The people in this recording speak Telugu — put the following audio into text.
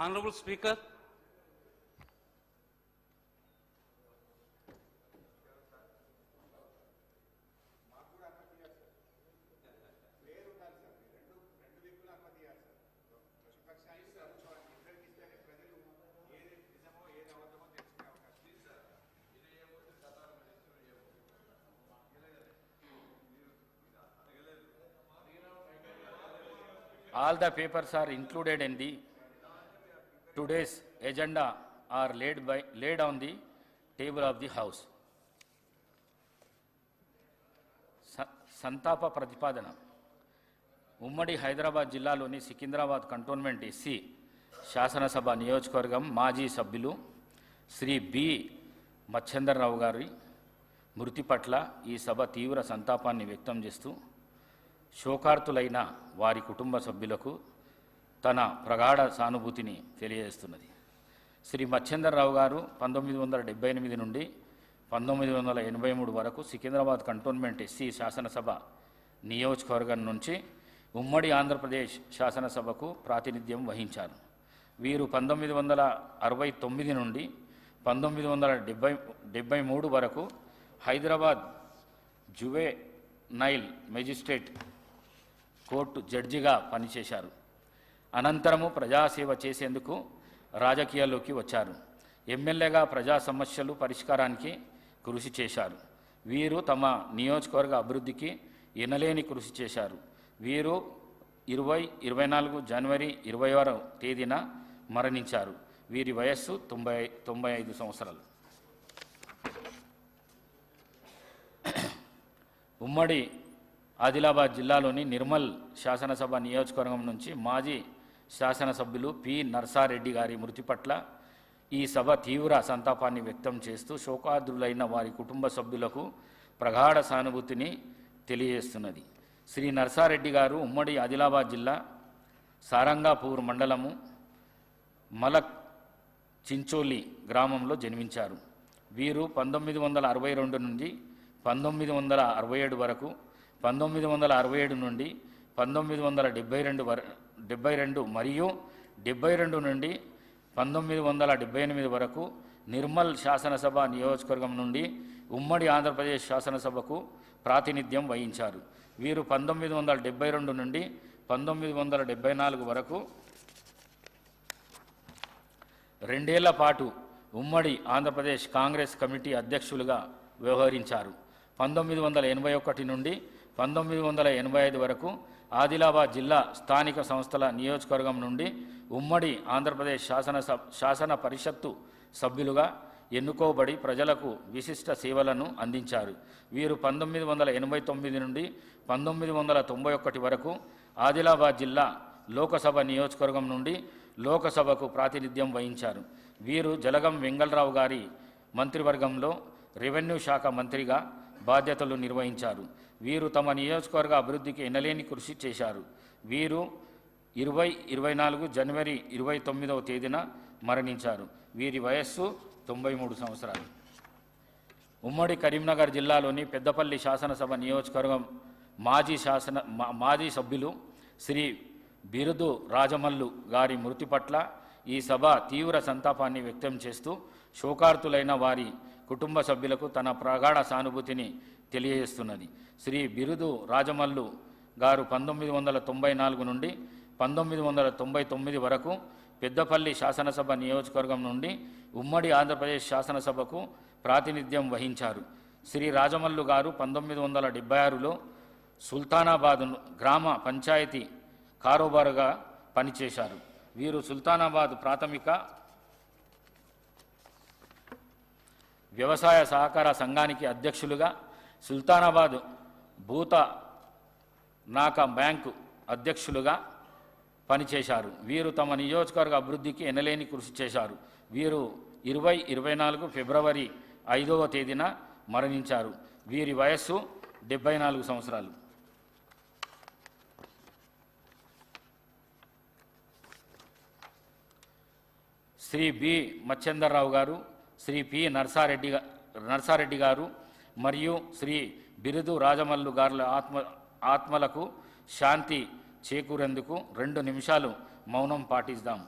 Honorable Speaker, All the papers are included in the today's agenda are laid by, laid on the table of the house. స- సంతాప ప్రతిపాదన ఉమ్మడి హైదరాబాద్ జిల్లాలోని సికింద్రాబాద్ కంటోన్మెంట్ ఎస్సీ శాసనసభ నియోజకవర్గం మాజీ సభ్యులు శ్రీ బి మచ్చేందర్రావు గారి మృతి పట్ల ఈ సభ తీవ్ర సంతాపాన్ని వ్యక్తం చేస్తూ శోకార్తులైన వారి కుటుంబ సభ్యులకు తన ప్రగాఢ సానుభూతిని తెలియజేస్తున్నది. శ్రీ మచ్చేందర్రావు గారు పంతొమ్మిది వందల డెబ్బై ఎనిమిది నుండి పంతొమ్మిది వందల ఎనభై మూడు వరకు సికింద్రాబాద్ కంటోన్మెంట్ ఎస్సీ శాసనసభ నియోజకవర్గం నుంచి ఉమ్మడి ఆంధ్రప్రదేశ్ శాసనసభకు ప్రాతినిధ్యం వహించారు. వీరు పంతొమ్మిది వందల అరవై తొమ్మిది నుండి పంతొమ్మిది వందల డెబ్బై డెబ్బై మూడు వరకు Hyderabad juvenile magistrate court జడ్జిగా పనిచేశారు. అనంతరము ప్రజాసేవ చేసేందుకు రాజకీయాల్లోకి వచ్చారు. ఎమ్మెల్యేగా ప్రజా సమస్యలు పరిష్కారానికి కృషి చేశారు. వీరు తమ నియోజకవర్గ అభివృద్ధికి ఎనలేని కృషి చేశారు. వీరు ఇరవై ఇరవై నాలుగు జనవరి ఇరవై ఆరో తేదీన మరణించారు. వీరి వయస్సు తొంభై తొంభై ఐదు సంవత్సరాలు. ఉమ్మడి ఆదిలాబాద్ జిల్లాలోని నిర్మల్ శాసనసభ నియోజకవర్గం నుంచి మాజీ శాసనసభ్యులు పి. నర్సారెడ్డి గారి మృతి పట్ల ఈ సభ తీవ్ర సంతాపాన్ని వ్యక్తం చేస్తూ శోకాద్రులైన వారి కుటుంబ సభ్యులకు ప్రగాఢ సానుభూతిని తెలియజేస్తున్నది. శ్రీ నర్సారెడ్డి గారు ఉమ్మడి ఆదిలాబాద్ జిల్లా సారంగాపూర్ మండలము మలక్ చించోలి గ్రామంలో జన్మించారు. వీరు పంతొమ్మిది వందల అరవై రెండు నుండి పంతొమ్మిది వందల అరవై ఏడు వరకు పంతొమ్మిది వందల అరవై ఏడు నుండి పంతొమ్మిది వందల డెబ్బై రెండు వర డెబ్బై రెండు మరియు డెబ్బై రెండు నుండి పంతొమ్మిది వందల డెబ్బై ఎనిమిది వరకు నిర్మల్ శాసనసభ నియోజకవర్గం నుండి ఉమ్మడి ఆంధ్రప్రదేశ్ శాసనసభకు ప్రాతినిధ్యం వహించారు. వీరు పంతొమ్మిది వందల డెబ్బై రెండు నుండి పంతొమ్మిది వందల డెబ్బై నాలుగు వరకు రెండేళ్ళ పాటు ఉమ్మడి ఆంధ్రప్రదేశ్ కాంగ్రెస్ కమిటీ అధ్యక్షులుగా వ్యవహరించారు. పంతొమ్మిది వందల ఎనభై ఒకటి నుండి పంతొమ్మిది వందల ఎనభై ఐదు వరకు ఆదిలాబాద్ జిల్లా స్థానిక సంస్థల నియోజకవర్గం నుండి ఉమ్మడి ఆంధ్రప్రదేశ్ శాసన శాసన పరిషత్తు సభ్యులుగా ఎన్నుకోబడి ప్రజలకు విశిష్ట సేవలను అందించారు. వీరు పంతొమ్మిది వందల ఎనభై తొమ్మిది నుండి పంతొమ్మిది వందల తొంభై ఒకటి వరకు ఆదిలాబాద్ జిల్లా లోకసభ నియోజకవర్గం నుండి లోకసభకు ప్రాతినిధ్యం వహించారు. వీరు జలగం వెంగళరావు గారి మంత్రివర్గంలో రెవెన్యూ శాఖ మంత్రిగా బాధ్యతలు నిర్వహించారు. వీరు తమ నియోజకవర్గ అభివృద్ధికి ఎనలేని కృషి చేశారు. వీరు ఇరవై ఇరవై నాలుగు జనవరి ఇరవై తొమ్మిదవ తేదీన మరణించారు. వీరి వయస్సు తొంభై మూడు సంవత్సరాలు. ఉమ్మడి కరీంనగర్ జిల్లాలోని పెద్దపల్లి శాసనసభ నియోజకవర్గం మాజీ శాసన మాజీ సభ్యులు శ్రీ బిరుదు రాజమల్లు గారి మృతి పట్ల ఈ సభ తీవ్ర సంతాపాన్ని వ్యక్తం చేస్తూ శోకార్తులైన వారి కుటుంబ సభ్యులకు తన ప్రగాఢ సానుభూతిని తెలియజేస్తున్నది. శ్రీ బిరుదు రాజమల్లు గారు పంతొమ్మిది వందల తొంభై నాలుగు నుండి పంతొమ్మిది వందల తొంభై తొమ్మిది వరకు పెద్దపల్లి శాసనసభ నియోజకవర్గం నుండి ఉమ్మడి ఆంధ్రప్రదేశ్ శాసనసభకు ప్రాతినిధ్యం వహించారు. శ్రీ రాజమల్లు గారు పంతొమ్మిది వందల డెబ్బై ఆరులో సుల్తానాబాద్ గ్రామ పంచాయతీ కారోబారుగా పనిచేశారు. వీరు సుల్తానాబాద్ ప్రాథమిక వ్యవసాయ సహకార సంఘానికి అధ్యక్షులుగా సుల్తానాబాద్ భూత నాక బ్యాంకు అధ్యక్షులుగా పనిచేశారు. వీరు తమ నియోజకవర్గ అభివృద్ధికి ఎనలేని కృషి చేశారు. వీరు ఇరవై ఇరవై నాలుగు ఫిబ్రవరి ఐదవ తేదీన మరణించారు. వీరి వయస్సు డెబ్బై నాలుగు సంవత్సరాలు. శ్రీ బి మచ్చేందర్రావు గారు శ్రీ పి నర్సారెడ్డి నర్సారెడ్డి గారు మరియు శ్రీ బిరుదు రాజమల్లు గారుల ఆత్మ ఆత్మలకు శాంతి చేకూరేందుకు రెండు నిమిషాలు మౌనం పాటిస్తాం